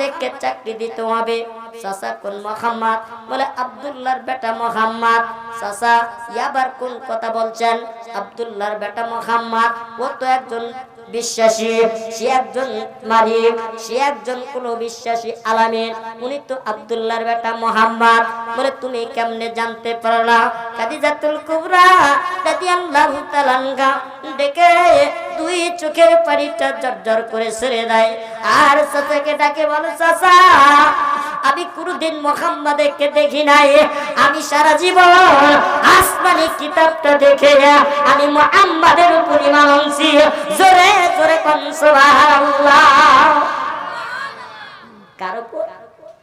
মোহাম্মদকে চাকরি দিতে হবে। চাচা কোন মোহাম্মদ? বলে আবদুল্লার বেটা মোহাম্মদ। চাচা, ইয়াবার কোন কথা বলছেন? আব্দুল্লাহর বেটা মোহাম্মদ, ও তো একজন বিশ্বাসী, সে একজন মালিক, সে একজন কোন বিশ্বাসী আলামিন। উনি তো আব্দুল্লাহর বেটা মোহাম্মদ। বলে, তুমি কেমনে জানতে পারলা? কাদিজাতুল কুবরা রাদিয়াল্লাহু তাআলা আনহা ডেকে দুই চোখের পানিটা জর্জর করে ছেড়ে দেয়। আর চাচাকে ডাকে বলে, চাচা আমি কোনদিন মোহাম্মদকে দেখি নাই। আমি সারা জীবন আসমানি কিতাবটা দেখে আমি মোহাম্মদের উপর ইমান আনছি। জোরে জোরে কোন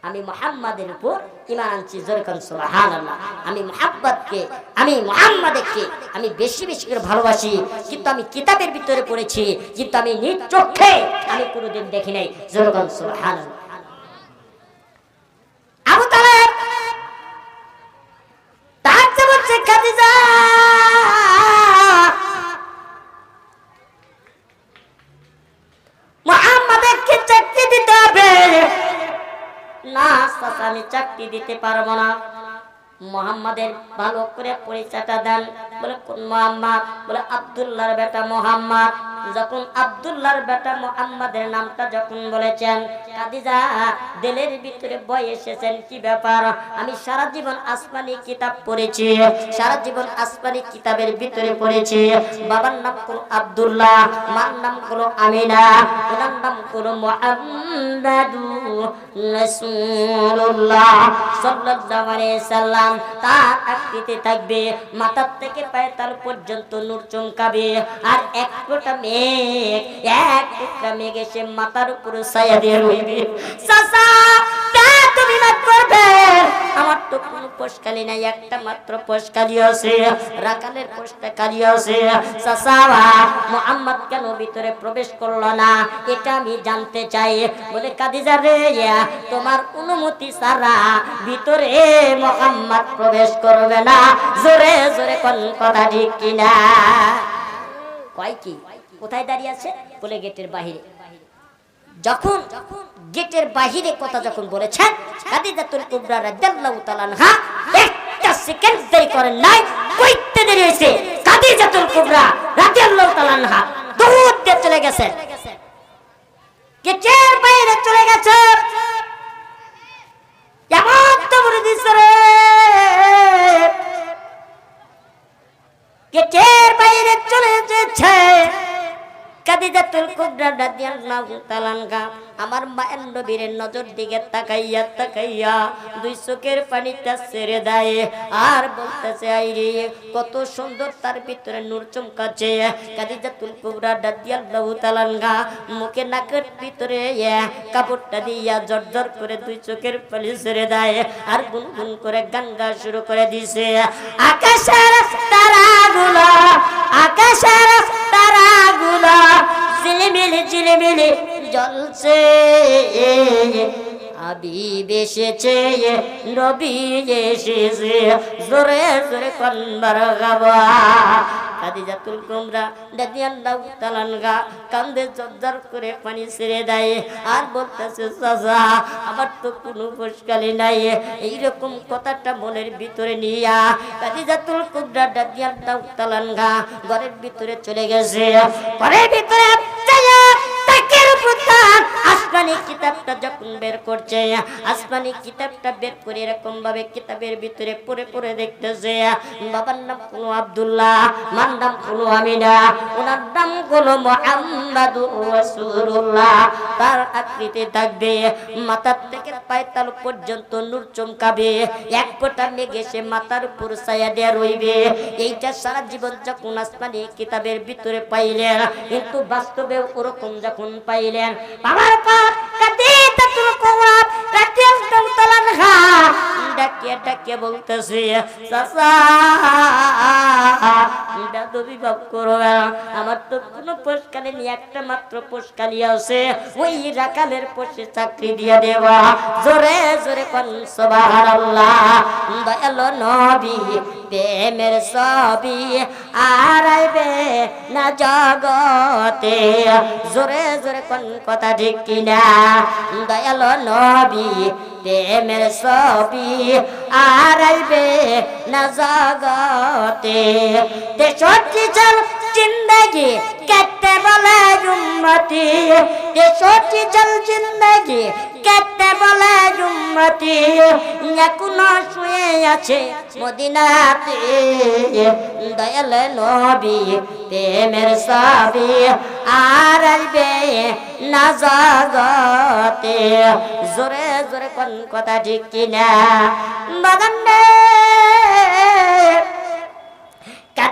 আমি মোহাম্মদের উপর ইমান আনছি। জোরে কোন, সুবহানাল্লাহ। আমি মোহাম্মদকে আমি মোহাম্মদকে আমি বেশি বেশি করে ভালোবাসি। কিন্তু আমি কিতাবের ভিতরে পড়েছি, কিন্তু আমি নিজ চোখে আমি কোনোদিন দেখি নাই। জোরে কোন, সুবহানাল্লাহ। চাকরি দিতে পারব না। মোহাম্মদের ভালো করে পরিচয়টা দেন। বলে, কোন মোহাম্মদ? বলে, আব্দুল্লাহর বেটা মোহাম্মদ। যখন আব্দুল্লাহর বেটা মোহাম্মদের নামটা যখন বলেছেন, কাদিজা, দিলের ভিতরে বই এসেছেন, কি ব্যাপার? আমি সারা জীবন আসমানি কিতাব পড়েছি, সারা জীবন আসমানি কিতাবের ভিতরে পড়েছি। বাবার নাম কোন আব্দুল্লাহ, মার নাম কোন আমিনা, ওনার নাম কোন মোহাম্মদু মাথার থেকে পায়ে তার পর্যন্ত নূর চমকাবে। আর এক ফোঁটা মেঘ, এক টুকরা মেঘ এসে মাথার উপর ছায়া দিয়ে রইবে চাচা মোহাম্মদ প্রবেশ করল না? এটা আমি জানতে চাই। বলে, কাদিজা রে তোমার অনুমতি ছাড়া ভিতরে মোহাম্মদ প্রবেশ করবে না। জোরে জোরে কোন কথা ঠিক কিনা? কয় কি? কোথায় দাঁড়িয়ে আছে? বলে গেটের বাহিরে। যখন যখন গেটের বাহিরে কথা যখন বলেছেন, খাদিজাতুল কুবরা রাদিয়াল্লাহু তাআলা আনহা একটা সেকেন্ড দেরি করেন নাই, কইতে দেরি হইছে খাদিজাতুল কুবরা রাদিয়াল্লাহু তাআলা আনহা দৌড় দিয়ে চলে গেছেন গেটের বাইরে চলে গেছে। এমন দৌড় দিছে রে। গেটের বাইরে চলে যেছে কাদিজাতুল কুবরা রাদিয়াল্লাহু তাআলা আনহা আমার মায়ের নবীর নজর দিকে তাকাইয়া তাকাইয়া দুই চোখের পানিটা ছেড়ে দেয়। আর বলতেছে আইরে কত সুন্দর তার ভিতরে নূর চমকাচ্ছে। কাদিজাতুল কুবরা রাদিয়াল্লাহু আনহা মুখে নাকের ভিতরে কাপড়টা দিয়া জর্জর করে দুই চোখের পানি ছেড়ে দেয় আর গুনগুন করে গান গা শুরু করে দিছে। আকাশের তারাগুলো আকাশের তারাগুলো ঝিলিমিলি ঝিলিমিলি জ্বলছে আবিব এসেছে, নবী এসেছে। জোরে জোরে কনবার গাবা খাদিজাতুল কুমরা রাদিয়াল্লাহু তাআলা আনহা কান্দে জর্জর করে পানি ছেড়ে দেয়। আর বলতেছে, চাচা, আমার তো কোনো মুশকালি নাই। এইরকম কথাটা মনের ভিতরে নিয়া খাদিজাতুল কুমরা রাদিয়াল্লাহু তাআলা আনহা ঘরের ভিতরে চলে গেছে। ঘরের ভিতরে আসমানি কিতাবটা যখন বের করছে, আসমানি কিতাবটা বের করে এরকম ভাবে কিতাবের ভিতরে পড়ে পড়ে দেখতেছে, বাবার নাম কোনো আব্দুল্লাহ, মার নাম কোনো আমিনা, ওনার নাম কোনো তার আকৃতি থাকবে, মাথার থেকে পায়ে তালু পর্যন্ত নূর চমকাবে, এক ফোঁটা মেঘ এসে মাথার উপর ছায়া দেয়া রইবে। এইটা সারা জীবন যখন আসমানি কিতাবের ভিতরে পাইলেন, কিন্তু বাস্তবে ওরকম যখন পাইলেন পাপ তাতুল আনহা ডাকিয়ে ডাকিয়ে বলতেছে, চাচা অভিভাব করবে না। আমার তো কোনো পোষকালি নিয়ে একটা মাত্র পোষকালি আছে। ওই রাখালের পোষে চাকরি দিয়ে দেবা। জোরে জোরে কোন সুবহানাল্লাহ। দয়াল নবী, প্রেমের সবই আর আইবে না জগতে। জোরে জোরে কোন কথা ঠিক কিনা? দয়াল নবী প্রেমের সবই আর আইবে না জগতে। দেশটি চল জিন্দগি কেটে বলে জুম্মতি দেশটি চল জিন্দগি কেটে বলে জুম্মতি এখনও শুয়ে আছে মদিনাতে। দয়াল নবী প্রেমের সবই আর আসবে না জগতে। জোরে জোরে কোন কথা ঠিক কিনা? বাগানে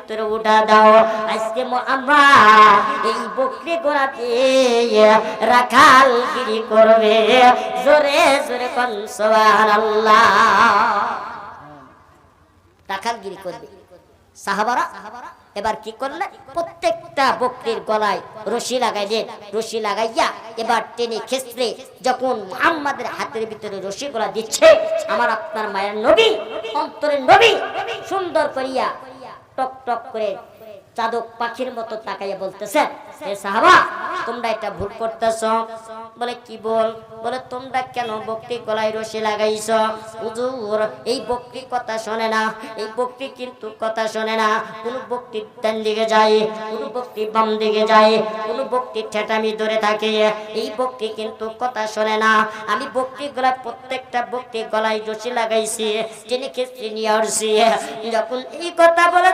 ভিতরে উঠা দাও। আজকে আমরা এই বকরি গোড়াতে রাখাল গিরি করবে। জোরে জোরে সুবহানাল্লাহ। রাখাল গিরি করবে। সাহাবারা এবার কি করলেন প্রত্যেকটা বকরির গলায় রশি লাগাইলেন রশি লাগাইয়া এবার টেনে খেসরে যখন মুহাম্মাদের হাতের ভিতরে রশি গলা দিচ্ছে, আমার আপনার মায়ের নবী, অন্তরের নবী, সুন্দর করিয়া টক টক করে চাদক পাখির মতো তাকাইয়া বলতেছে, এ সাহাবা, তোমরা এটা ভুল করতেছ। বলে, কি বল বলে, তোমরা কেন বক্তি গলায় রশি লাগাইছ? হুজুর, এই বক্তি কথা শোনে না, এই বক্তি কিন্তু কথা শোনে না। কোন বক্তি ডান দিকে যায়, কোন বক্তি বাম দিকে যায়, কোন বক্তি ঠেটামি ধরে থাকে। এই বক্তি কিন্তু কথা শোনে না। আমি বক্তি গলায় প্রত্যেকটা বক্তি গলায় রশি লাগাইছি, যিনি খিস্তি নিয়ে আসছি যখন এই কথা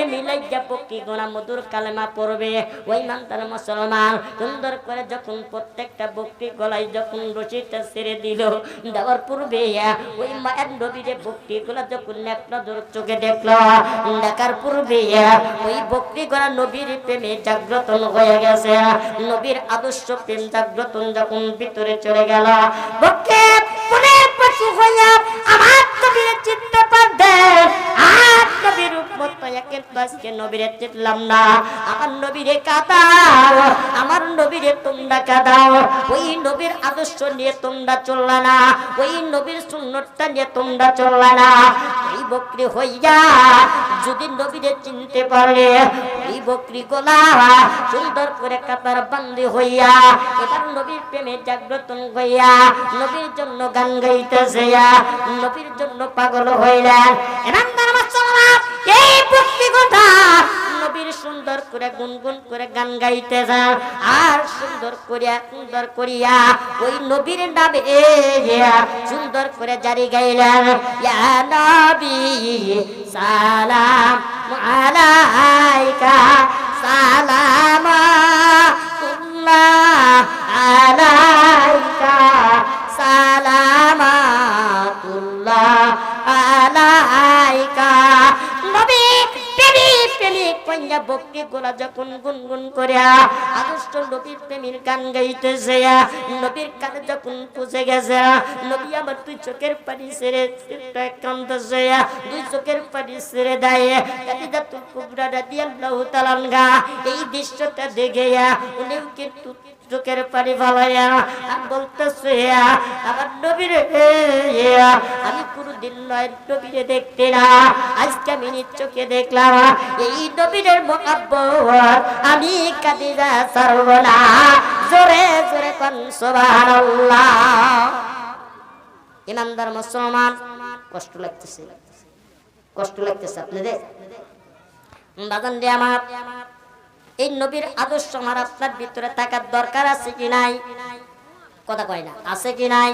ভাবে মিলাইয়া বকরি গোনা মধুর কালেমা পড়বে, ওই মান তার মুসলমান সুন্দর করে যখন প্রত্যেকটা বক্তি গলায় যখন রশিটা ছেড়ে দিল, দেওয়ার পূর্বে ওই মায়ের নবীরে বক্তি গুলা যখন এক নজর চোখে দেখল, দেখার পূর্বে ওই বক্তি গলা নবীর প্রেমে জাগ্রত হয়ে গেছে, নবীর আদর্শ প্রেম জাগ্রত যখন ভিতরে চলে গেল বক্তি পুনের পশু হইয়া আমার নবীর চিত্ত নবীর পাইয়া নবীরে না। আমার নবীরে আমার নবীরে তোমরা ওই নবীর আদর্শ নিয়ে তোমরা না, ওই নবীর সুন্নতটা নিয়ে তোমরা না। এই বকরি হইয়া যদি নবীরে চিনতে পারলে এই বকরি গোলা সুন্দর করে কাতার বান্দি হইয়া, এবার নবীর প্রেমে জাগ্রত হইয়া, নবীর জন্য গান গাইতেছে, নবীর জন্য পাগল হইলেন। এবার সুন্দর করে গুনগুন করে গান গাইতে যা, আর সুন্দর করিয়া সুন্দর করিয়া ওই নবীর নামে সুন্দর করে জারি গাইলেন, ইয়া নবী, সালাম আলাইকা, সালাম ভক্তি গোলা যখন গুনগুন করে আদর্শ নবীর প্রেমীর গান গাইতেছে, নবীর কানে যখন পুষে গেছে, নবী আমার তুই চোখের পানি ছেড়ে কান্দছে দুই চোখের পানি ছেড়ে দেয়। কাদিজাতুল কুবরা রাদিয়াল্লাহু তাআলা এই দৃশ্যটা দেখে, উনিও কিন্তু চোখের পানি ফালাইয়া আর বলতেছে, আমার নবীর, আমি দেখতে না, আজকে আমি চোখে দেখলাম, এই আমি ইমানদার মুসলমান, কষ্ট লাগতেছে কষ্ট লাগতেছে আপনাদের। আমার, এই নবীর আদর্শ আমার আপনার ভিতরে থাকার দরকার আছে কি নাই? কথা কয় না, আছে কি নাই?